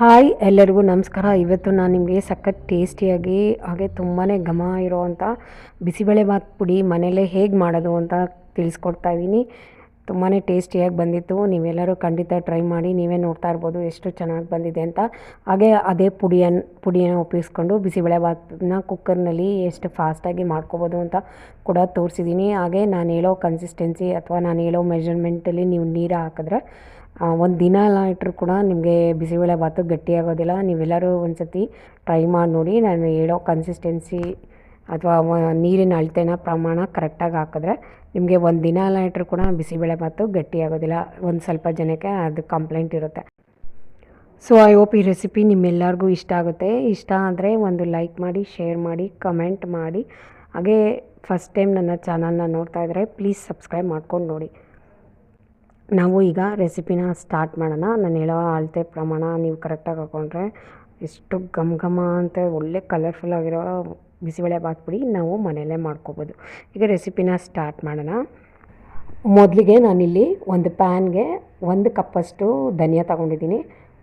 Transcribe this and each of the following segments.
Hi ಎಲ್ಲರಿಗೂ ನಮಸ್ಕಾರ. ಇವತ್ತು ನಾನು ನಿಮಗೆ ಸಖತ್ ಟೇಸ್ಟಿಯಾಗಿ, ಹಾಗೆ ತುಂಬಾ ಘಮ ಇರೋವಂಥ ಬಿಸಿಬೇಳೆಭಾತ್ ಪುಡಿ ಮನೆಯಲ್ಲೇ ಹೇಗೆ ಮಾಡೋದು ಅಂತ ತಿಳಿಸ್ಕೊಡ್ತಾ ಇದ್ದೀನಿ. ತುಂಬಾ ಟೇಸ್ಟಿಯಾಗಿ ಬಂದಿತ್ತು. ನೀವೆಲ್ಲರೂ ಖಂಡಿತ ಟ್ರೈ ಮಾಡಿ, ನೀವೇ ನೋಡ್ತಾ ಇರ್ಬೋದು ಎಷ್ಟು ಚೆನ್ನಾಗಿ ಬಂದಿದೆ ಅಂತ. ಹಾಗೆ ಅದೇ ಪುಡಿಯನ್ನು ಪುಡಿಯನ್ನು ಉಪಯೋಗಿಸ್ಕೊಂಡು ಬಿಸಿಬೇಳೆಭಾತನ್ನ ಕುಕ್ಕರ್ನಲ್ಲಿ ಎಷ್ಟು ಫಾಸ್ಟಾಗಿ ಮಾಡ್ಕೋಬೋದು ಅಂತ ಕೂಡ ತೋರಿಸಿದ್ದೀನಿ. ಹಾಗೆ ನಾನು ಹೇಳೋ ಕನ್ಸಿಸ್ಟೆನ್ಸಿ ಅಥವಾ ನಾನು ಹೇಳೋ ಮೆಜರ್ಮೆಂಟಲ್ಲಿ ನೀವು ನೀರು ಹಾಕಿದ್ರೆ ಒಂದು ದಿನ ಎಲ್ಲ ಇಟ್ಟರು ಕೂಡ ನಿಮಗೆ ಬಿಸಿಬೇಳೆಭಾತು ಗಟ್ಟಿಯಾಗೋದಿಲ್ಲ ನೀವೆಲ್ಲರೂ ಒಂದು ಸತಿ ಟ್ರೈ ಮಾಡಿ ನೋಡಿ. ನಾನು ಹೇಳೋ ಕನ್ಸಿಸ್ಟೆನ್ಸಿ ಅಥವಾ ನೀರಿನ ಅಳತೆನ ಪ್ರಮಾಣ ಕರೆಕ್ಟಾಗಿ ಹಾಕಿದ್ರೆ ನಿಮಗೆ ಒಂದು ದಿನ ಎಲ್ಲ ಇಟ್ಟರು ಕೂಡ ಬಿಸಿಬೇಳೆಭಾತು ಗಟ್ಟಿಯಾಗೋದಿಲ್ಲ ಒಂದು ಸ್ವಲ್ಪ ಜನಕ್ಕೆ ಅದು ಕಂಪ್ಲೇಂಟ್ ಇರುತ್ತೆ. ಸೊ ಐ ಹೋಪ್ ಈ ರೆಸಿಪಿ ನಿಮ್ಮೆಲ್ಲರಿಗೂ ಇಷ್ಟ ಆಗುತ್ತೆ. ಇಷ್ಟ ಆದರೆ ಒಂದು ಲೈಕ್ ಮಾಡಿ ಶೇರ್ ಮಾಡಿ ಕಮೆಂಟ್ ಮಾಡಿ. ಹಾಗೆ ಫಸ್ಟ್ ಟೈಮ್ ನನ್ನ ಚಾನಲ್ನ ನೋಡ್ತಾ ಇದ್ದರೆ ಪ್ಲೀಸ್ ಸಬ್ಸ್ಕ್ರೈಬ್ ಮಾಡ್ಕೊಂಡು ನೋಡಿ. ನಾವು ಈಗ ರೆಸಿಪಿನ ಸ್ಟಾರ್ಟ್ ಮಾಡೋಣ. ನಾನು ಹೇಳೋ ಅಳತೆ ಪ್ರಮಾಣ ನೀವು ಕರೆಕ್ಟಾಗಿ ಹಾಕ್ಕೊಂಡ್ರೆ ಎಷ್ಟು ಘಮ ಘಮ ಅಂತ ಒಳ್ಳೆ ಕಲರ್ಫುಲ್ ಆಗಿರೋ ಬಿಸಿಬೇಳೆಭಾತ್ ಪುಡಿ ನಾವು ಮನೆಯಲ್ಲೇ ಮಾಡ್ಕೋಬೋದು. ಈಗ ರೆಸಿಪಿನ ಸ್ಟಾರ್ಟ್ ಮಾಡೋಣ. ಮೊದಲಿಗೆ ನಾನಿಲ್ಲಿ ಒಂದು ಪ್ಯಾನ್ಗೆ ಒಂದು ಕಪ್ಪಷ್ಟು ಧನಿಯಾ ತೊಗೊಂಡಿದ್ದೀನಿ.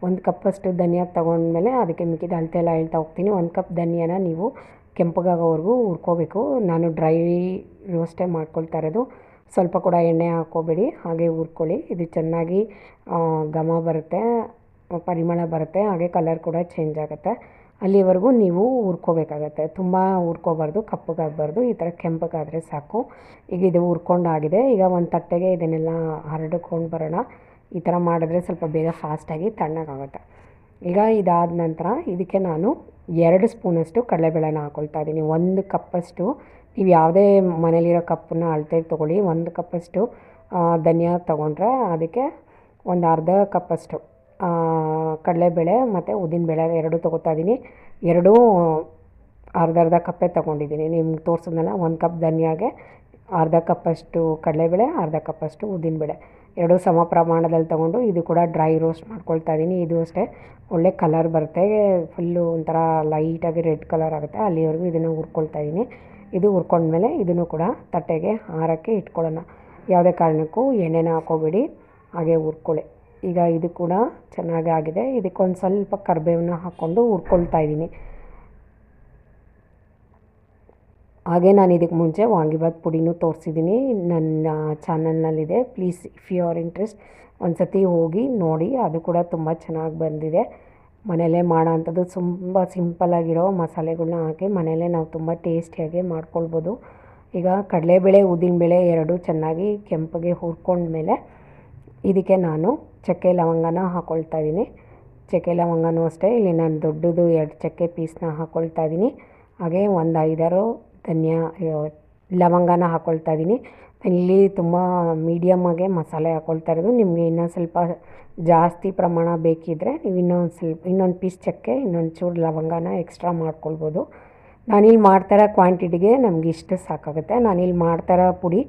ಒಂದು ಕಪ್ಪಷ್ಟು ಧನಿಯಾ ತೊಗೊಂಡ್ಮೇಲೆ ಅದಕ್ಕೆ ಮಿಕ್ಕಿದ ಅಳತೆ ಎಲ್ಲ ಹೇಳ್ತಾ ಹೋಗ್ತೀನಿ. ಒಂದು ಕಪ್ ಧನಿಯಾನ ನೀವು ಕೆಂಪಗಾಗೋವರೆಗೂ ಹುರ್ಕೋಬೇಕು. ನಾನು ಡ್ರೈ ರೋಸ್ಟೇ ಮಾಡ್ಕೊಳ್ತಾ ಇರೋದು. ಸ್ವಲ್ಪ ಕೂಡ ಎಣ್ಣೆ ಹಾಕೋಬೇಡಿ ಹಾಗೆ ಹುರ್ಕೊಳ್ಳಿ. ಇದು ಚೆನ್ನಾಗಿ ಘಮ ಬರುತ್ತೆ, ಪರಿಮಳ ಬರುತ್ತೆ, ಹಾಗೆ ಕಲರ್ ಕೂಡ ಚೇಂಜ್ ಆಗುತ್ತೆ. ಅಲ್ಲಿವರೆಗೂ ನೀವು ಹುರ್ಕೋಬೇಕಾಗತ್ತೆ. ತುಂಬ ಹುರ್ಕೋಬಾರ್ದು, ಕಪ್ಪಗಾಗಬಾರ್ದು, ಈ ಥರ ಕೆಂಪಗಾದರೆ ಸಾಕು. ಈಗ ಇದು ಹುರ್ಕೊಂಡಾಗಿದೆ, ಈಗ ಒಂದು ತಟ್ಟೆಗೆ ಇದನ್ನೆಲ್ಲ ಹರಡ್ಕೊಂಡು ಬರೋಣ. ಈ ಥರ ಮಾಡಿದ್ರೆ ಸ್ವಲ್ಪ ಬೇಗ ಫಾಸ್ಟಾಗಿ ತಣ್ಣಗಾಗುತ್ತೆ. ಈಗ ಇದಾದ ನಂತರ ಇದಕ್ಕೆ ನಾನು ಎರಡು ಸ್ಪೂನಷ್ಟು ಕಡಲೆಬೇಳೆನ ಹಾಕ್ಕೊಳ್ತಾ ಇದ್ದೀನಿ. ಒಂದು ಕಪ್ಪಷ್ಟು ನೀವು ಯಾವುದೇ ಮನೇಲಿರೋ ಕಪ್ಪನ್ನ ಅಳತೆಗೆ ತೊಗೊಳ್ಳಿ. ಒಂದು ಕಪ್ಪಷ್ಟು ಧನಿಯಾ ತೊಗೊಂಡ್ರೆ ಅದಕ್ಕೆ ಒಂದು ಅರ್ಧ ಕಪ್ಪಷ್ಟು ಕಡಲೆಬೇಳೆ ಮತ್ತು ಉದ್ದಿನಬೇಳೆ ಎರಡೂ ತೊಗೋತಾ ಇದ್ದೀನಿ ಎರಡೂ ಅರ್ಧ ಅರ್ಧ ಕಪ್ಪೇ ತೊಗೊಂಡಿದ್ದೀನಿ ನಿಮ್ಗೆ ತೋರಿಸಿದ್ನಲ್ಲ ಒಂದು ಕಪ್ ಧನಿಯಾಗೆ, ಅರ್ಧ ಕಪ್ಪಷ್ಟು ಕಡಲೆಬೇಳೆ, ಅರ್ಧ ಕಪ್ಪಷ್ಟು ಉದ್ದಿನಬೇಳೆ. ಎರಡೂ ಸಮ ಪ್ರಮಾಣದಲ್ಲಿ ತೊಗೊಂಡು ಇದು ಕೂಡ ಡ್ರೈ ರೋಸ್ಟ್ ಮಾಡ್ಕೊಳ್ತಾ ಇದ್ದೀನಿ ಇದು ಅಷ್ಟೇ. ಒಳ್ಳೆ ಕಲರ್ ಬರುತ್ತೆ. ಫುಲ್ಲು ಒಂಥರ ಲೈಟಾಗಿ ರೆಡ್ ಕಲರ್ ಆಗುತ್ತೆ. ಅಲ್ಲಿವರೆಗೂ ಇದನ್ನು ಹುರ್ಕೊಳ್ತಾ ಇದ್ದೀನಿ ಇದು ಹುರ್ಕೊಂಡ್ಮೇಲೆ ಇದನ್ನು ಕೂಡ ತಟ್ಟೆಗೆ ಆರಕ್ಕೆ ಇಟ್ಕೊಳ್ಳೋಣ. ಯಾವುದೇ ಕಾರಣಕ್ಕೂ ಎಣ್ಣೆನ ಹಾಕೋಬೇಡಿ ಹಾಗೆ ಹುರ್ಕೊಳ್ಳಿ. ಈಗ ಇದು ಕೂಡ ಚೆನ್ನಾಗಿ ಆಗಿದೆ. ಇದಕ್ಕೊಂದು ಸ್ವಲ್ಪ ಕರಿಬೇವನ್ನ ಹಾಕ್ಕೊಂಡು ಹುರ್ಕೊಳ್ತಾ ಇದ್ದೀನಿ. ಹಾಗೆ ನಾನು ಇದಕ್ಕೆ ಮುಂಚೆ ವಾಂಗಿಭಾತ್ ಪುಡಿನೂ ತೋರಿಸಿದ್ದೀನಿ. ನನ್ನ ಚಾನಲ್ನಲ್ಲಿದೆ. Please, if you are interest ಒಂದು ಸತಿ ಹೋಗಿ ನೋಡಿ. ಅದು ಕೂಡ ತುಂಬ ಚೆನ್ನಾಗಿ ಬಂದಿದೆ. ಮನೆಯಲ್ಲೇ ಮಾಡೋ ಅಂಥದ್ದು ತುಂಬ ಸಿಂಪಲ್ಲಾಗಿರೋ ಮಸಾಲೆಗಳ್ನ ಹಾಕಿ ಮನೆಯಲ್ಲೇ ನಾವು ತುಂಬ ಟೇಸ್ಟಿಯಾಗಿ ಮಾಡ್ಕೊಳ್ಬೋದು. ಈಗ ಕಡಲೆಬೇಳೆ, ಉದ್ದಿನಬೇಳೆ ಎರಡೂ ಚೆನ್ನಾಗಿ ಕೆಂಪಗೆ ಹುರ್ಕೊಂಡ್ಮೇಲೆ ಇದಕ್ಕೆ ನಾನು ಚಕ್ಕೆ ಲವಂಗನ ಹಾಕ್ಕೊಳ್ತಾ ಇದ್ದೀನಿ. ಚಕ್ಕೆ ಲವಂಗನೂ ಅಷ್ಟೇ, ಇಲ್ಲಿ ನಾನು ದೊಡ್ಡದು ಎರಡು ಚಕ್ಕೆ ಪೀಸ್ನ ಹಾಕ್ಕೊಳ್ತಾ ಇದ್ದೀನಿ. ಹಾಗೆ ಒಂದು ಐದಾರು ಧನಿಯಾ, ಲವಂಗನ ಹಾಕ್ಕೊಳ್ತಾ ಇದ್ದೀನಿ. ಇಲ್ಲಿ ತುಂಬ ಮೀಡಿಯಮ್ಮಾಗೆ ಮಸಾಲೆ ಹಾಕ್ಕೊಳ್ತಾ ಇರೋದು. ನಿಮಗೆ ಇನ್ನೂ ಸ್ವಲ್ಪ ಜಾಸ್ತಿ ಪ್ರಮಾಣ ಬೇಕಿದ್ದರೆ ನೀವು ಇನ್ನೊಂದು ಸ್ವಲ್ಪ, ಇನ್ನೊಂದು ಪೀಸ್ ಚಕ್ಕೆ, ಇನ್ನೊಂದು ಚೂರು ಲವಂಗನ ಎಕ್ಸ್ಟ್ರಾ ಮಾಡ್ಕೊಳ್ಬೋದು. ನಾನಿಲ್ಲಿ ಮಾಡ್ತಾರೋ ಕ್ವಾಂಟಿಟಿಗೆ ನಮ್ಗೆ ಇಷ್ಟು ಸಾಕಾಗುತ್ತೆ. ನಾನಿಲ್ಲಿ ಮಾಡ್ತಾರೋ ಪುಡಿ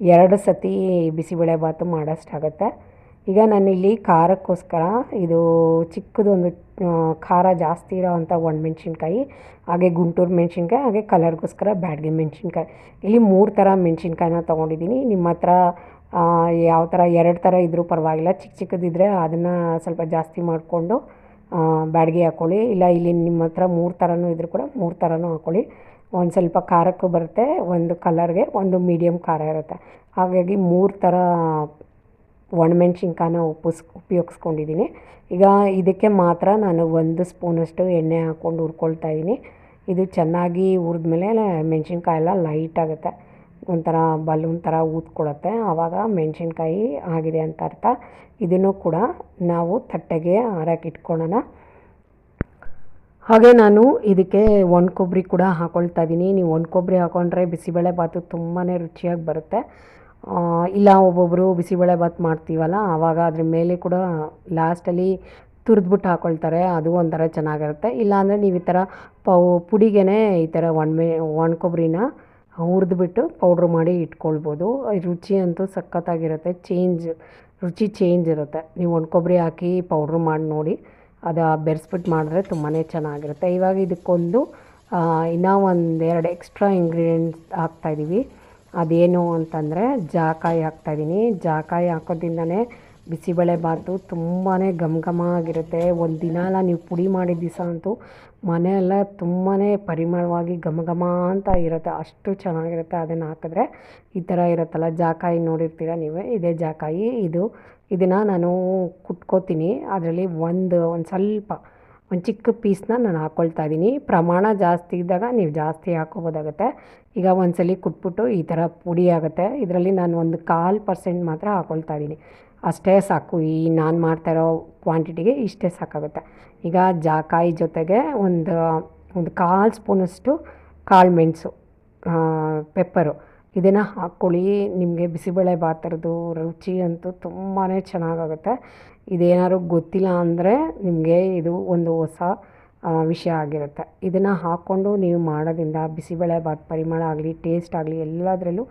ಎರಡು ಸತಿ ಬಿಸಿಬೇಳೆಭಾತು ಮಾಡೋಷ್ಟಾಗುತ್ತೆ. ಈಗ ನಾನಿಲ್ಲಿ ಖಾರಕ್ಕೋಸ್ಕರ ಇದು ಚಿಕ್ಕದೊಂದು ಖಾರ ಜಾಸ್ತಿ ಇರೋವಂಥ ಒಣಮೆಣ್ಸಿನ್ಕಾಯಿ ಹಾಗೆ ಗುಂಟೂರು ಮೆಣಸಿನ್ಕಾಯಿ, ಹಾಗೆ ಕಲರ್ಗೋಸ್ಕರ ಬ್ಯಾಡಗಿ ಮೆಣಸಿನ್ಕಾಯಿ. ಇಲ್ಲಿ ಮೂರು ಥರ ಮೆಣಸಿನ್ಕಾಯಿನ ತೊಗೊಂಡಿದ್ದೀನಿ. ನಿಮ್ಮ ಹತ್ರ ಯಾವ ಥರ ಎರಡು ಥರ ಇದ್ದರೂ ಪರವಾಗಿಲ್ಲ. ಚಿಕ್ಕ ಚಿಕ್ಕದಿದ್ದರೆ ಅದನ್ನು ಸ್ವಲ್ಪ ಜಾಸ್ತಿ ಮಾಡಿಕೊಂಡು ಬ್ಯಾಡಗಿ ಹಾಕ್ಕೊಳ್ಳಿ ಇಲ್ಲ ಇಲ್ಲಿ ನಿಮ್ಮ ಹತ್ರ ಮೂರು ಥರನೂ ಇದ್ದರೂ ಕೂಡ ಮೂರು ಥರನೂ ಹಾಕ್ಕೊಳ್ಳಿ ಒಂದು ಸ್ವಲ್ಪ ಖಾರಕ್ಕೂ ಬರುತ್ತೆ, ಒಂದು ಕಲರ್ಗೆ ಒಂದು ಮೀಡಿಯಮ್ ಖಾರ ಇರುತ್ತೆ. ಹಾಗಾಗಿ ಮೂರು ಥರ ಒಣಮೆಣ್ಸಿನ್ಕಾಯನ್ನ ಉಪ್ಪಿಸ್ ಉಪಯೋಗಿಸ್ಕೊಂಡಿದ್ದೀನಿ. ಈಗ ಇದಕ್ಕೆ ಮಾತ್ರ ನಾನು ಒಂದು ಸ್ಪೂನಷ್ಟು ಎಣ್ಣೆ ಹಾಕ್ಕೊಂಡು ಹುರ್ಕೊಳ್ತಾ ಇದ್ದೀನಿ. ಇದು ಚೆನ್ನಾಗಿ ಹುರಿದ್ಮೇಲೆ ಮೆಣಸಿನ್ಕಾಯಿ ಎಲ್ಲ ಲೈಟ್ ಆಗುತ್ತೆ. ಒಂಥರ ಬಲೂನ್ ಥರ ಊದ್ಕೊಳತ್ತೆ. ಆವಾಗ ಮೆಣಸಿನ್ಕಾಯಿ ಆಗಿದೆ ಅಂತ ಅರ್ಥ. ಇದನ್ನು ಕೂಡ ನಾವು ತಟ್ಟೆಗೆ ಹಾರಕ್ಕೆ ಇಟ್ಕೊಳ್ಳೋಣ. ಹಾಗೆ ನಾನು ಇದಕ್ಕೆ ಒಣ ಕೊಬ್ಬರಿ ಕೂಡ ಹಾಕ್ಕೊಳ್ತಾ ಇದ್ದೀನಿ. ನೀವು ಒಣ ಕೊಬ್ಬರಿ ಹಾಕ್ಕೊಂಡ್ರೆ ಬಿಸಿಬೇಳೆಭಾತು ತುಂಬಾ ರುಚಿಯಾಗಿ ಬರುತ್ತೆ. ಇಲ್ಲ ಒಬ್ಬೊಬ್ಬರು ಬಿಸಿಬೇಳೆಭಾತ್ ಮಾಡ್ತೀವಲ್ಲ, ಆವಾಗ ಅದ್ರ ಮೇಲೆ ಕೂಡ ಲಾಸ್ಟಲ್ಲಿ ತುರಿದ್ಬಿಟ್ಟು ಹಾಕ್ಕೊಳ್ತಾರೆ ಅದು ಒಂಥರ ಚೆನ್ನಾಗಿರುತ್ತೆ. ಇಲ್ಲಾಂದರೆ ನೀವು ಈ ಥರ ಪೌ, ಪುಡಿಗೆನೇ ಈ ಥರ ಒಣಮೆ ಒಣ ಕೊಬ್ಬರಿನ ಹುರಿದ್ಬಿಟ್ಟು ಪೌಡ್ರ್ ಮಾಡಿ ಇಟ್ಕೊಳ್ಬೋದು. ರುಚಿ ಅಂತೂ ಸಖತ್ತಾಗಿರುತ್ತೆ ಚೇಂಜ್ ರುಚಿ ಚೇಂಜ್ ಇರುತ್ತೆ. ನೀವು ಒಣ ಕೊಬ್ಬರಿ ಹಾಕಿ ಪೌಡ್ರ್ ಮಾಡಿ ನೋಡಿ, ಅದು ಬೆರೆಸ್ಬಿಟ್ಟು ಮಾಡಿದ್ರೆ ತುಂಬಾ ಚೆನ್ನಾಗಿರುತ್ತೆ. ಇವಾಗ ಇದಕ್ಕೊಂದು ಇನ್ನೂ ಒಂದು ಎರಡು ಎಕ್ಸ್ಟ್ರಾ ಇಂಗ್ರೀಡಿಯೆಂಟ್ಸ್ ಹಾಕ್ತಾಯಿದ್ದೀವಿ ಅದೇನು ಅಂತಂದರೆ ಜಾಕಾಯಿ ಹಾಕ್ತಾಯಿದ್ದೀನಿ ಜಾಕಾಯಿ ಹಾಕೋದ್ರಿಂದನೇ ಬಿಸಿಬೇಳೆ ಬಾತು ತುಂಬಾ ಘಮ ಘಮ ಆಗಿರುತ್ತೆ. ಒಂದು ದಿನ ಎಲ್ಲ ನೀವು ಪುಡಿ ಮಾಡಿದ ದಿವಸ ಅಂತೂ ಮನೆಯೆಲ್ಲ ತುಂಬಾ ಪರಿಮಳವಾಗಿ ಘಮ ಘಮ ಅಂತ ಇರುತ್ತೆ. ಅಷ್ಟು ಚೆನ್ನಾಗಿರುತ್ತೆ ಅದನ್ನು ಹಾಕಿದ್ರೆ. ಈ ಥರ ಇರುತ್ತಲ್ಲ, ಜಾಕಾಯಿ ನೋಡಿರ್ತೀರ ನೀವೇ? ಇದೇ ಜಾಕಾಯಿ ಇದು. ಇದನ್ನು ನಾನು ಕುಟ್ಕೋತೀನಿ. ಅದರಲ್ಲಿ ಒಂದು ಒಂದು ಸ್ವಲ್ಪ ಒಂದು ಚಿಕ್ಕ ಪೀಸ್ನ ನಾನು ಹಾಕ್ಕೊಳ್ತಾ ಇದ್ದೀನಿ. ಪ್ರಮಾಣ ಜಾಸ್ತಿ ಇದ್ದಾಗ ನೀವು ಜಾಸ್ತಿ ಹಾಕೋಬೋದಾಗುತ್ತೆ. ಈಗ ಒಂದ್ಸಲ ಕುಟ್ಬಿಟ್ಟು ಈ ಥರ ಪುಡಿ ಆಗುತ್ತೆ. ಇದರಲ್ಲಿ ನಾನು ಒಂದು ಕಾಲು ಪರ್ಸೆಂಟ್ ಮಾತ್ರ ಹಾಕ್ಕೊಳ್ತಾ ಇದ್ದೀನಿ. ಅಷ್ಟೇ ಸಾಕು. ಈ ನಾನು ಮಾಡ್ತಾ ಇರೋ ಕ್ವಾಂಟಿಟಿಗೆ ಇಷ್ಟೇ ಸಾಕಾಗುತ್ತೆ. ಈಗ ಜಾಕಾಯಿ ಜೊತೆಗೆ ಒಂದು ಒಂದು ಕಾಲು ಸ್ಪೂನಷ್ಟು ಕಾಳು ಮೆಣಸು ಪೆಪ್ಪರು. ಇದನ್ನು ಹಾಕ್ಕೊಳ್ಳಿ. ನಿಮಗೆ ಬಿಸಿಬೇಳೆ ಬಾತರದ್ದು ರುಚಿ ಅಂತೂ ತುಂಬಾ ಚೆನ್ನಾಗಾಗುತ್ತೆ. ಇದೇನಾದ್ರು ಗೊತ್ತಿಲ್ಲ ಅಂದರೆ ನಿಮಗೆ ಇದು ಒಂದು ಹೊಸ ವಿಷಯ ಆಗಿರುತ್ತೆ. ಇದನ್ನು ಹಾಕ್ಕೊಂಡು ನೀವು ಮಾಡೋದ್ರಿಂದ ಬಿಸಿಬೇಳೆ ಬಾತ್ ಪರಿಮಳ ಆಗಲಿ, ಟೇಸ್ಟ್ ಆಗಲಿ ಎಲ್ಲದರಲ್ಲೂ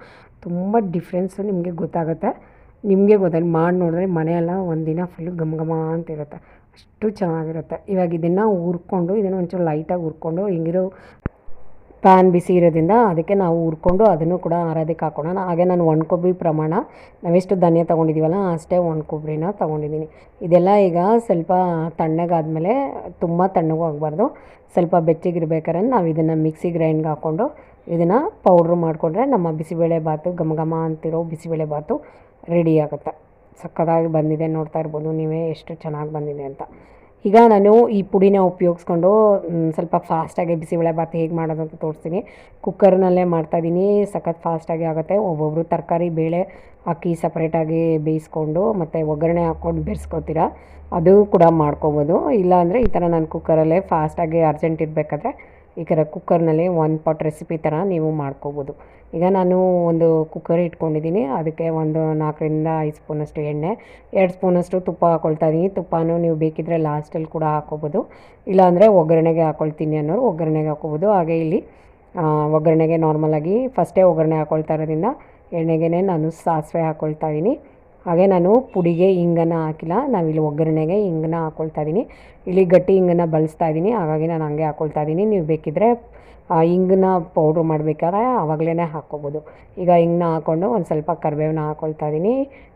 ತುಂಬ ಡಿಫ್ರೆನ್ಸು ನಿಮಗೆ ಗೊತ್ತಾಗುತ್ತೆ. ನಿಮಗೆ ಗೊತ್ತಾಗಿ, ಮಾಡಿ ನೋಡಿದ್ರೆ ಮನೆಯೆಲ್ಲ ಒಂದಿನ ಫುಲ್ ಘಮ ಘಮ ಅಂತಿರುತ್ತೆ ಅಷ್ಟು ಚೆನ್ನಾಗಿರುತ್ತೆ. ಇವಾಗ ಇದನ್ನು ಹುರ್ಕೊಂಡು, ಇದನ್ನು ಒಂಚೂರು ಲೈಟಾಗಿ ಹುರ್ಕೊಂಡು, ಹಿಂಗಿರೋ ಪ್ಯಾನ್ ಬಿಸಿ ಇರೋದ್ರಿಂದ ಅದಕ್ಕೆ ನಾವು ಹುರ್ಕೊಂಡು ಅದನ್ನು ಕೂಡ ಆರೋದಕ್ಕೆ ಹಾಕೋಣ. ಹಾಗೆ ನಾನು ಒಣ ಕೊಬ್ಬರಿ ಪ್ರಮಾಣ, ನಾವೆಷ್ಟು ಧನಿಯಾ ತೊಗೊಂಡಿದ್ದೀವಲ್ಲ ಅಷ್ಟೇ ಒಣ ಕೊಬ್ಬರಿನ ತೊಗೊಂಡಿದ್ದೀನಿ ಇದೆಲ್ಲ ಈಗ ಸ್ವಲ್ಪ ತಣ್ಣಗಾದಮೇಲೆ ತುಂಬ ತಣ್ಣಗೂ ಆಗಬಾರ್ದು. ಸ್ವಲ್ಪ ಬೆಚ್ಚಗಿರ್ಬೇಕಾದ್ರೆ ನಾವು ಇದನ್ನು ಮಿಕ್ಸಿ ಗ್ರೈಂಡ್ಗೆ ಹಾಕ್ಕೊಂಡು ಇದನ್ನು ಪೌಡ್ರ್ ಮಾಡಿಕೊಂಡ್ರೆ ನಮ್ಮ ಬಿಸಿಬೇಳೆ ಬಾತು, ಘಮ ಘಮ ಅಂತಿರೋ ಬಿಸಿಬೇಳೆ ಬಾತು ರೆಡಿ ಆಗುತ್ತೆ. ಸಕ್ಕತ್ತಾಗಿ ಬಂದಿದೆ ನೋಡ್ತಾ ಇರ್ಬೋದು, ನೀವೇ ಎಷ್ಟು ಚೆನ್ನಾಗಿ ಬಂದಿದೆ ಅಂತ. ಈಗ ನಾನು ಈ ಪುಡಿನ ಉಪಯೋಗಿಸ್ಕೊಂಡು ಸ್ವಲ್ಪ ಫಾಸ್ಟಾಗಿ ಬಿಸಿಬೇಳೆ ಬಾತ್ ಹೇಗೆ ಮಾಡೋದು ಅಂತ ತೋರಿಸ್ತೀನಿ. ಕುಕ್ಕರ್ನಲ್ಲೇ ಮಾಡ್ತಾಯಿದ್ದೀನಿ ಸಖತ್ ಫಾಸ್ಟಾಗಿ ಆಗುತ್ತೆ. ಒಬ್ಬೊಬ್ಬರು ತರಕಾರಿ, ಬೇಳೆ ಅಕ್ಕಿ ಸಪ್ರೇಟಾಗಿ ಬೇಯಿಸ್ಕೊಂಡು, ಮತ್ತು ಒಗ್ಗರಣೆ ಹಾಕ್ಕೊಂಡು ಬೆರೆಸ್ಕೊತೀರ, ಅದು ಕೂಡ ಮಾಡ್ಕೊಬೋದು. ಇಲ್ಲಾಂದರೆ ಈ ಥರ ನಾನು ಕುಕ್ಕರಲ್ಲೇ ಫಾಸ್ಟಾಗಿ ಅರ್ಜೆಂಟ್ ಇರಬೇಕಾದ್ರೆ ಈ ಥರ ಕುಕ್ಕರ್ನಲ್ಲಿ ಒಂದು ಪಾಟ್ ರೆಸಿಪಿ ಥರ ನೀವು ಮಾಡ್ಕೋಬೋದು. ಈಗ ನಾನು ಒಂದು ಕುಕ್ಕರ್ ಇಟ್ಕೊಂಡಿದ್ದೀನಿ, ಅದಕ್ಕೆ ಒಂದು ನಾಲ್ಕರಿಂದ ಐದು ಸ್ಪೂನಷ್ಟು ಎಣ್ಣೆ, ಎರಡು ಸ್ಪೂನಷ್ಟು ತುಪ್ಪ ಹಾಕ್ಕೊಳ್ತಾ ಇದ್ದೀನಿ. ತುಪ್ಪನೂ ನೀವು ಬೇಕಿದ್ದರೆ ಲಾಸ್ಟಲ್ಲಿ ಕೂಡ ಹಾಕ್ಕೋಬೋದು ಇಲ್ಲಾಂದರೆ ಒಗ್ಗರಣೆಗೆ ಹಾಕ್ಕೊಳ್ತೀನಿ ಅನ್ನೋರು ಒಗ್ಗರಣೆಗೆ ಹಾಕ್ಕೋಬೋದು ಹಾಗೆ ಇಲ್ಲಿ ಒಗ್ಗರಣೆಗೆ ನಾರ್ಮಲಾಗಿ ಫಸ್ಟೇ ಒಗ್ಗರಣೆ ಹಾಕ್ಕೊಳ್ತಾ ಇರೋದ್ರಿಂದ ಎಣ್ಣೆಗೆ ನಾನು ಸಾಸಿವೆ ಹಾಕ್ಕೊಳ್ತಾ ಇದ್ದೀನಿ. ಹಾಗೆ ನಾನು ಪುಡಿಗೆ ಹಿಂಗನ್ನು ಹಾಕಿಲ್ಲ. ನಾವಿಲ್ಲಿ ಒಗ್ಗರಣೆಗೆ ಹಿಂಗನ್ನ ಹಾಕ್ಕೊಳ್ತಾ ಇದ್ದೀನಿ ಇಲ್ಲಿ ಗಟ್ಟಿ ಹಿಂಗನ್ನು ಬಳಸ್ತಾ ಇದ್ದೀನಿ ಹಾಗಾಗಿ ನಾನು ಹಂಗೆ ಹಾಕ್ಕೊಳ್ತಾ ಇದ್ದೀನಿ ನೀವು ಬೇಕಿದ್ದರೆ ಹಿಂಗನ್ನ ಪೌಡ್ರ್ ಮಾಡಬೇಕಾದ್ರೆ ಆವಾಗಲೇ ಹಾಕ್ಕೋಬೋದು. ಈಗ ಹಿಂಗನ್ನ ಹಾಕ್ಕೊಂಡು ಒಂದು ಸ್ವಲ್ಪ ಕರಿಬೇವನ್ನ ಹಾಕ್ಕೊಳ್ತಾ ಇದ್ದೀನಿ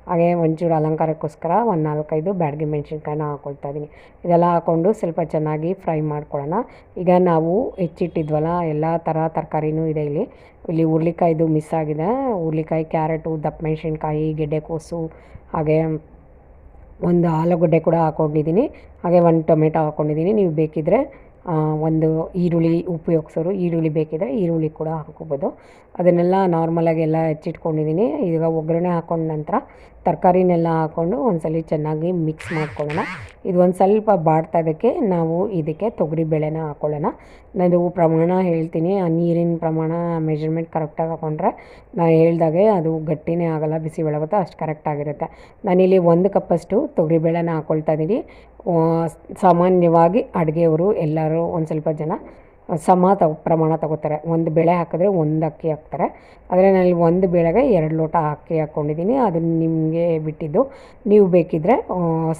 ಹಾಗೆ ಒಂಚೂರು ಅಲಂಕಾರಕ್ಕೋಸ್ಕರ ಒಂದು ನಾಲ್ಕೈದು ಬ್ಯಾಡಗಿ ಮೆಣಸಿನ್ಕಾಯಿನ ಹಾಕ್ಕೊಳ್ತಾ ಇದ್ದೀನಿ ಇದೆಲ್ಲ ಹಾಕ್ಕೊಂಡು ಸ್ವಲ್ಪ ಚೆನ್ನಾಗಿ ಫ್ರೈ ಮಾಡ್ಕೊಳ್ಳೋಣ. ಈಗ ನಾವು ಹೆಚ್ಚಿಟ್ಟಿದ್ವಲ್ಲ, ಎಲ್ಲ ಥರ ತರಕಾರಿನೂ ಇದೆ ಇಲ್ಲಿ. ಇಲ್ಲಿ ಹುರ್ಳಿಕಾಯ್ದು ಮಿಸ್ ಆಗಿದೆ. ಹುರ್ಳಿಕಾಯಿ ಕ್ಯಾರೆಟು, ದಪ್ಪ ಮೆಣಸಿನ್ಕಾಯಿ ಗೆಡ್ಡೆಕೋಸು ಹಾಗೆ ಒಂದು ಆಲೂಗಡ್ಡೆ ಕೂಡ ಹಾಕ್ಕೊಂಡಿದ್ದೀನಿ ಹಾಗೆ ಒಂದು ಟೊಮೆಟೊ ಹಾಕ್ಕೊಂಡಿದ್ದೀನಿ ನೀವು ಬೇಕಿದ್ದರೆ ಒಂದು ಈರುಳ್ಳಿ ಉಪಯೋಗಿಸೋರು ಈರುಳ್ಳಿ ಬೇಕಿದ್ದರೆ ಈರುಳ್ಳಿ ಕೂಡ ಹಾಕ್ಕೋಬೋದು. ಅದನ್ನೆಲ್ಲ ನಾರ್ಮಲಾಗಿ ಎಲ್ಲ ಹೆಚ್ಚಿಟ್ಕೊಂಡಿದ್ದೀನಿ ಈಗ ಒಗ್ಗರಣೆ ಹಾಕೊಂಡ ನಂತರ ತರಕಾರಿನೆಲ್ಲ ಹಾಕ್ಕೊಂಡು ಒಂದು ಸಲ ಚೆನ್ನಾಗಿ ಮಿಕ್ಸ್ ಮಾಡ್ಕೊಳ್ಳೋಣ. ಇದು ಒಂದು ಸ್ವಲ್ಪ ಬಾಡ್ತೋದಕ್ಕೆ ನಾವು ಇದಕ್ಕೆ ತೊಗರಿಬೇಳೆನ ಹಾಕ್ಕೊಳ್ಳೋಣ ನಾನು ಪ್ರಮಾಣ ಹೇಳ್ತೀನಿ. ಆ ನೀರಿನ ಪ್ರಮಾಣ ಮೆಜರ್ಮೆಂಟ್ ಕರೆಕ್ಟಾಗಿ ಹಾಕ್ಕೊಂಡ್ರೆ ನಾನು ಹೇಳ್ದಾಗೆ ಅದು ಗಟ್ಟಿನೇ ಆಗೋಲ್ಲ, ಬಿಸಿ ಭಾತು ಅಷ್ಟು ಕರೆಕ್ಟಾಗಿರುತ್ತೆ ನಾನಿಲ್ಲಿ ಒಂದು ಕಪ್ಪಷ್ಟು ತೊಗರಿಬೇಳೆನ ಹಾಕ್ಕೊಳ್ತಾ ಇದ್ದೀನಿ ಸಾಮಾನ್ಯವಾಗಿ ಅಡುಗೆಯವರು ಎಲ್ಲರೂ ಒಂದು ಸ್ವಲ್ಪ ಜನ ಸಮ ತಗೋ, ಪ್ರಮಾಣ ತಗೋತಾರೆ. ಒಂದು ಬೇಳೆ ಹಾಕಿದ್ರೆ ಒಂದು ಅಕ್ಕಿ ಹಾಕ್ತಾರೆ. ಆದರೆ ನಾನು ಒಂದು ಬೇಳೆಗೆ ಎರಡು ಲೋಟ ಅಕ್ಕಿ ಹಾಕ್ಕೊಂಡಿದ್ದೀನಿ ಅದು ನಿಮಗೆ ಬಿಟ್ಟಿದ್ದು. ನೀವು ಬೇಕಿದ್ದರೆ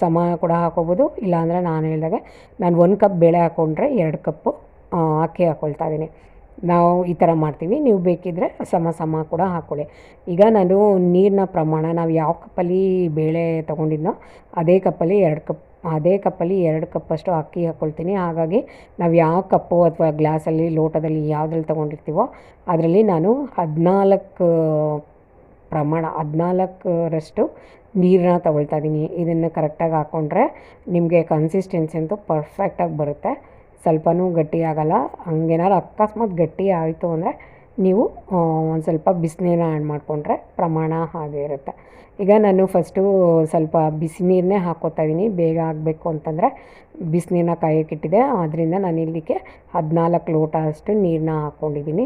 ಸಮ ಕೂಡ ಹಾಕೋಬೋದು. ಇಲ್ಲಾಂದರೆ ನಾನು ಹೇಳಿದಾಗೆ ನಾನು ಒಂದು ಕಪ್ ಬೇಳೆ ಹಾಕ್ಕೊಂಡ್ರೆ ಎರಡು ಕಪ್ಪು ಅಕ್ಕಿ ಹಾಕ್ಕೊಳ್ತಾ ಇದ್ದೀನಿ. ನಾವು ಈ ಥರ ಮಾಡ್ತೀವಿ. ನೀವು ಬೇಕಿದ್ದರೆ ಸಮ ಸಮ ಕೂಡ ಹಾಕ್ಕೊಳ್ಳಿ ಈಗ ನಾನು ನೀರಿನ ಪ್ರಮಾಣ, ನಾವು ಯಾವ ಕಪ್ಪಲ್ಲಿ ಬೇಳೆ ತೊಗೊಂಡಿದ್ನೋ, ಅದೇ ಕಪ್ಪಲ್ಲಿ ಎರಡು ಕಪ್ ಅದೇ ಕಪ್ಪಲ್ಲಿ ಎರಡು ಕಪ್ಪಷ್ಟು ಅಕ್ಕಿ ಹಾಕ್ಕೊಳ್ತೀನಿ ಹಾಗಾಗಿ ನಾವು ಯಾವ ಕಪ್ಪು ಅಥವಾ ಗ್ಲಾಸಲ್ಲಿ, ಲೋಟದಲ್ಲಿ ಯಾವುದ್ರಲ್ಲಿ ತೊಗೊಂಡಿರ್ತೀವೋ ಅದರಲ್ಲಿ ನಾನು ಹದಿನಾಲ್ಕು ಪ್ರಮಾಣ, ಹದಿನಾಲ್ಕರಷ್ಟು ನೀರನ್ನ ತಗೊಳ್ತಾ ಇದ್ದೀನಿ ಇದನ್ನು ಕರೆಕ್ಟಾಗಿ ಹಾಕ್ಕೊಂಡ್ರೆ ನಿಮಗೆ ಕನ್ಸಿಸ್ಟೆನ್ಸಿ ಅಂತೂ ಪರ್ಫೆಕ್ಟಾಗಿ ಬರುತ್ತೆ. ಸ್ವಲ್ಪವೂ ಗಟ್ಟಿ ಆಗೋಲ್ಲ. ಹಂಗೇನಾರು ಅಕಸ್ಮಾತ್ ಗಟ್ಟಿ ಆಯಿತು ಅಂದರೆ ನೀವು ಒಂದು ಸ್ವಲ್ಪ ಬಿಸಿನೀರನ್ನ ಆ್ಯಡ್ ಮಾಡಿಕೊಂಡ್ರೆ ಪ್ರಮಾಣ ಹಾಗೆ ಇರುತ್ತೆ. ಈಗ ನಾನು ಫಸ್ಟು ಸ್ವಲ್ಪ ಬಿಸಿ ನೀರನ್ನೇ ಹಾಕ್ಕೋತಾ ಇದ್ದೀನಿ ಬೇಗ ಆಗಬೇಕು ಅಂತಂದರೆ ಬಿಸಿನೀರನ್ನ ಕಾಯೋಕ್ಕಿಟ್ಟಿದೆ ಆದ್ದರಿಂದ ನಾನು ಇಲ್ಲಿಗೆ ಹದಿನಾಲ್ಕು ಲೋಟ ಅಷ್ಟು ನೀರನ್ನ ಹಾಕ್ಕೊಂಡಿದ್ದೀನಿ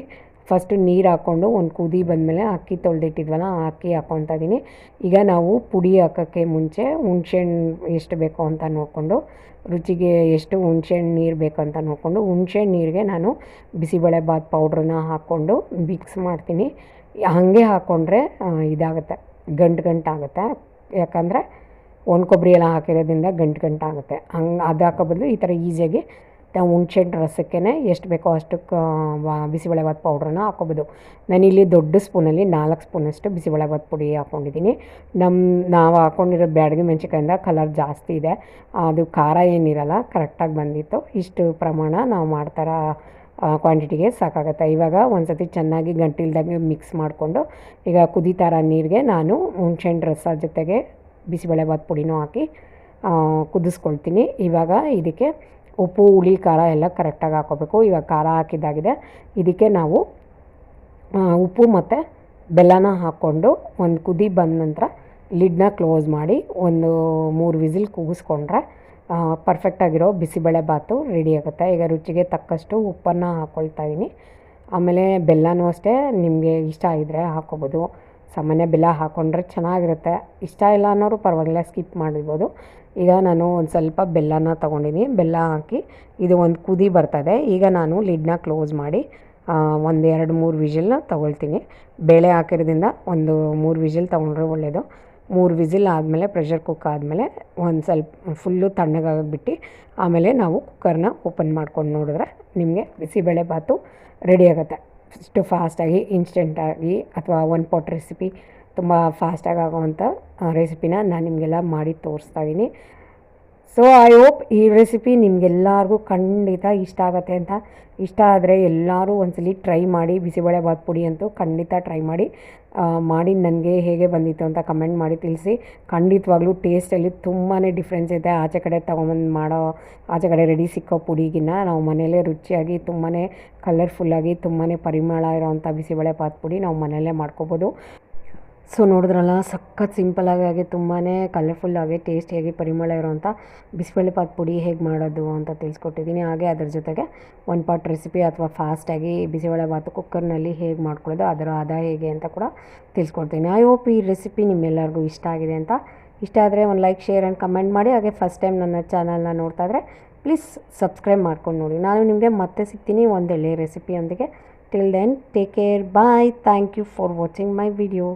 ಫಸ್ಟು ನೀರು ಹಾಕ್ಕೊಂಡು ಒಂದು ಕುದಿ ಬಂದಮೇಲೆ ಅಕ್ಕಿ ತೊಳೆದಿಟ್ಟಿದ್ವಲ್ಲ ಆ ಅಕ್ಕಿ ಹಾಕ್ಕೊತಾ ಇದ್ದೀನಿ ಈಗ ನಾವು ಪುಡಿ ಹಾಕೋಕ್ಕೆ ಮುಂಚೆ ಹುಣ್ಸೆಹಣ್ಣು ಎಷ್ಟು ಬೇಕು ಅಂತ ನೋಡಿಕೊಂಡು, ರುಚಿಗೆ ಎಷ್ಟು ಹುಣ್ಸೆಹಣ್ಣು ನೀರು ಬೇಕಂತ ನೋಡಿಕೊಂಡು ಹುಣ್ಸೆಹಣ್ಣು ನೀರಿಗೆ ನಾನು ಬಿಸಿಬೇಳೆಬಾತ್ ಪೌಡ್ರನ್ನ ಹಾಕ್ಕೊಂಡು ಮಿಕ್ಸ್ ಮಾಡ್ತೀನಿ. ಹಾಗೆ ಹಾಕ್ಕೊಂಡ್ರೆ ಇದಾಗುತ್ತೆ, ಗಂಟು ಗಂಟಾಗುತ್ತೆ ಯಾಕಂದರೆ ಒಣ ಕೊಬ್ಬರಿ ಎಲ್ಲ ಹಾಕಿರೋದ್ರಿಂದ ಗಂಟು ಗಂಟಾಗುತ್ತೆ ಹಂಗೆ ಅದು ಹಾಕೋ ಬದಲು ಈ ಥರ ಈಸಿಯಾಗಿ ನಾವು ಹುಣ್ಸೆಹಣ್ಣು ರಸಕ್ಕೆ ಎಷ್ಟು ಬೇಕೋ ಅಷ್ಟು ಬಿಸಿಬೇಳೆಬಾತ್ ಪೌಡ್ರನ್ನ ಹಾಕೋಬೋದು ನಾನಿಲ್ಲಿ ದೊಡ್ಡ ಸ್ಪೂನಲ್ಲಿ ನಾಲ್ಕು ಸ್ಪೂನಷ್ಟು ಬಿಸಿಬೇಳೆಭಾತ್ ಪುಡಿ ಹಾಕ್ಕೊಂಡಿದ್ದೀನಿ. ನಮ್ಮ ನಾವು ಹಾಕ್ಕೊಂಡಿರೋ ಬ್ಯಾಡಗಿ ಮೆಣಸಿನ್ಕಾಯಿಂದ ಕಲರ್ ಜಾಸ್ತಿ ಇದೆ. ಅದು ಖಾರ ಏನಿರಲ್ಲ ಕರೆಕ್ಟಾಗಿ ಬಂದಿತ್ತು. ಇಷ್ಟು ಪ್ರಮಾಣ ನಾವು ಮಾಡ್ತಾರ ಕ್ವಾಂಟಿಟಿಗೆ ಸಾಕಾಗುತ್ತೆ. ಇವಾಗ ಒಂದು ಸತಿ ಚೆನ್ನಾಗಿ ಗಂಟಿಲ್ದಾಗೆ ಮಿಕ್ಸ್ ಮಾಡಿಕೊಂಡು, ಈಗ ಕುದಿತಾರ ನೀರಿಗೆ ನಾನು ಹುಣ್ಸೆಹಣ್ಣು ರಸ ಜೊತೆಗೆ ಬಿಸಿಬೇಳೆಬಾತ್ ಪುಡಿನೂ ಹಾಕಿ ಕುದಿಸ್ಕೊಳ್ತೀನಿ. ಇವಾಗ ಇದಕ್ಕೆ ಉಪ್ಪು, ಹುಳಿ, ಖಾರ ಎಲ್ಲ ಕರೆಕ್ಟಾಗಿ ಹಾಕೋಬೇಕು. ಇವಾಗ ಖಾರ ಹಾಕಿದ್ದಾಗಿದೆ. ಇದಕ್ಕೆ ನಾವು ಉಪ್ಪು ಮತ್ತು ಬೆಲ್ಲನ ಹಾಕ್ಕೊಂಡು ಒಂದು ಕುದಿ ಬಂದ ನಂತರ ಲಿಡ್ನ ಕ್ಲೋಸ್ ಮಾಡಿ ಒಂದು ಮೂರು ವಿಸಿಲ್ ಕೂಗಿಸ್ಕೊಂಡ್ರೆ ಪರ್ಫೆಕ್ಟಾಗಿರೋ ಬಿಸಿಬೇಳೆ ಬಾತು ರೆಡಿ ಆಗುತ್ತೆ. ಈಗ ರುಚಿಗೆ ತಕ್ಕಷ್ಟು ಉಪ್ಪನ್ನು ಹಾಕ್ಕೊಳ್ತಾ ಇದ್ದೀನಿ ಆಮೇಲೆ ಬೆಲ್ಲನೂ ಅಷ್ಟೇ ನಿಮಗೆ ಇಷ್ಟ ಇದ್ದರೆ ಹಾಕ್ಕೊಬೋದು. ಸಾಮಾನ್ಯ ಬೆಲ್ಲ ಹಾಕ್ಕೊಂಡ್ರೆ ಚೆನ್ನಾಗಿರುತ್ತೆ. ಇಷ್ಟ ಇಲ್ಲ ಅನ್ನೋರು ಪರವಾಗಿಲ್ಲ, ಸ್ಕಿಪ್ ಮಾಡಿರ್ಬೋದು ಈಗ ನಾನು ಒಂದು ಸ್ವಲ್ಪ ಬೆಲ್ಲನ ತೊಗೊಂಡಿದ್ದೀನಿ. ಬೆಲ್ಲ ಹಾಕಿ ಇದು ಒಂದು ಕುದಿ ಬರ್ತದೆ. ಈಗ ನಾನು ಲಿಡ್ನ ಕ್ಲೋಸ್ ಮಾಡಿ ಒಂದು ಎರಡು ಮೂರು ವಿಜಿಲ್ನ ತೊಗೊಳ್ತೀನಿ. ಬೇಳೆ ಹಾಕಿರೋದ್ರಿಂದ ಒಂದು ಮೂರು ವಿಜಿಲ್ ತೊಗೊಂಡ್ರೆ ಒಳ್ಳೆಯದು ಮೂರು ವಿಸಿಲ್ ಆದಮೇಲೆ, ಪ್ರೆಷರ್ ಕುಕ್ ಆದಮೇಲೆ ಒಂದು ಸ್ವಲ್ಪ ಫುಲ್ಲು ತಣ್ಣಗಾಗಿಬಿಟ್ಟು ಆಮೇಲೆ ನಾವು ಕುಕ್ಕರ್ನ ಓಪನ್ ಮಾಡ್ಕೊಂಡು ನೋಡಿದ್ರೆ ನಿಮಗೆ ಬಿಸಿಬೇಳೆ ಭಾತು ರೆಡಿ ಆಗುತ್ತೆ. ಇಷ್ಟು ಫಾಸ್ಟಾಗಿ ಇನ್ಸ್ಟೆಂಟಾಗಿ ಅಥವಾ ಒನ್ ಪಾಟ್ ರೆಸಿಪಿ ತುಂಬ ಫಾಸ್ಟಾಗಿ ಆಗೋವಂಥ ರೆಸಿಪಿನ ನಾನು ನಿಮಗೆಲ್ಲ ಮಾಡಿ ತೋರಿಸ್ತಾ ಇದ್ದೀನಿ ಸೊ ಐ ಹೋಪ್ ಈ ರೆಸಿಪಿ ನಿಮಗೆಲ್ಲರಿಗೂ ಖಂಡಿತ ಇಷ್ಟ ಆಗುತ್ತೆ ಅಂತ. ಇಷ್ಟ ಆದರೆ ಎಲ್ಲರೂ ಒಂದ್ಸಲಿ ಟ್ರೈ ಮಾಡಿ, ಬಿಸಿಬೇಳೆ ಬಾತ್ ಪುಡಿ ಅಂತೂ ಖಂಡಿತ ಟ್ರೈ ಮಾಡಿ ಮಾಡಿ ನನಗೆ ಹೇಗೆ ಬಂದಿತ್ತು ಅಂತ ಕಮೆಂಟ್ ಮಾಡಿ ತಿಳಿಸಿ. ಖಂಡಿತವಾಗ್ಲೂ ಟೇಸ್ಟಲ್ಲಿ ತುಂಬಾ ಡಿಫ್ರೆನ್ಸ್ ಇದೆ. ಆಚೆ ಕಡೆ ತೊಗೊಂಬಂದು ಮಾಡೋ, ಆಚೆ ಕಡೆ ರೆಡಿ ಸಿಕ್ಕೋ ಪುಡಿಗಿನ್ನ ನಾವು ಮನೆಯಲ್ಲೇ ರುಚಿಯಾಗಿ ತುಂಬಾ ಕಲರ್ಫುಲ್ಲಾಗಿ ತುಂಬಾ ಪರಿಮಳ ಇರೋವಂಥ ಬಿಸಿಬೇಳೆ ಬಾತ್ ಪುಡಿ ನಾವು ಮನೆಯಲ್ಲೇ ಮಾಡ್ಕೋಬೋದು. ಸೊ ನೋಡಿದ್ರಲ್ಲ, ಸಖತ್ ಸಿಂಪಲಾಗಿ ಹಾಗೆ ತುಂಬಾ ಕಲರ್ಫುಲ್ಲಾಗಿ ಟೇಸ್ಟಿಯಾಗಿ ಪರಿಮಳ ಇರೋವಂಥ ಬಿಸಿಬೇಳೆಭಾತ್ ಪುಡಿ ಹೇಗೆ ಮಾಡೋದು ಅಂತ ತಿಳಿಸ್ಕೊಟ್ಟಿದ್ದೀನಿ. ಹಾಗೆ ಅದ್ರ ಜೊತೆಗೆ ಒನ್ ಪಾಟ್ ರೆಸಿಪಿ ಅಥವಾ ಫಾಸ್ಟಾಗಿ ಬಿಸಿಬೇಳೆಭಾತು ಕುಕ್ಕರ್ನಲ್ಲಿ ಹೇಗೆ ಮಾಡ್ಕೊಳ್ಳೋದು, ಅದರ ಆದಾಯ ಹೇಗೆ ಅಂತ ಕೂಡ ತಿಳಿಸ್ಕೊಡ್ತೀನಿ. ಐ ಹೋಪ್ ಈ ರೆಸಿಪಿ ನಿಮ್ಮೆಲ್ಲರಿಗೂ ಇಷ್ಟ ಆಗಿದೆ ಅಂತ. ಇಷ್ಟ ಆದರೆ ಒಂದು ಲೈಕ್ ಶೇರ್ ಆ್ಯಂಡ್ ಕಮೆಂಟ್ ಮಾಡಿ. ಹಾಗೆ ಫಸ್ಟ್ ಟೈಮ್ ನನ್ನ ಚಾನಲ್ನ ನೋಡ್ತಾ ಇದ್ದರೆ ಪ್ಲೀಸ್ ಸಬ್ಸ್ಕ್ರೈಬ್ ಮಾಡ್ಕೊಂಡು ನೋಡಿ. ನಾನು ನಿಮಗೆ ಮತ್ತೆ ಸಿಗ್ತೀನಿ ಒಂದೆಲ್ಲೇ ರೆಸಿಪಿಯೊಂದಿಗೆ till then take care bye thank you for watching my video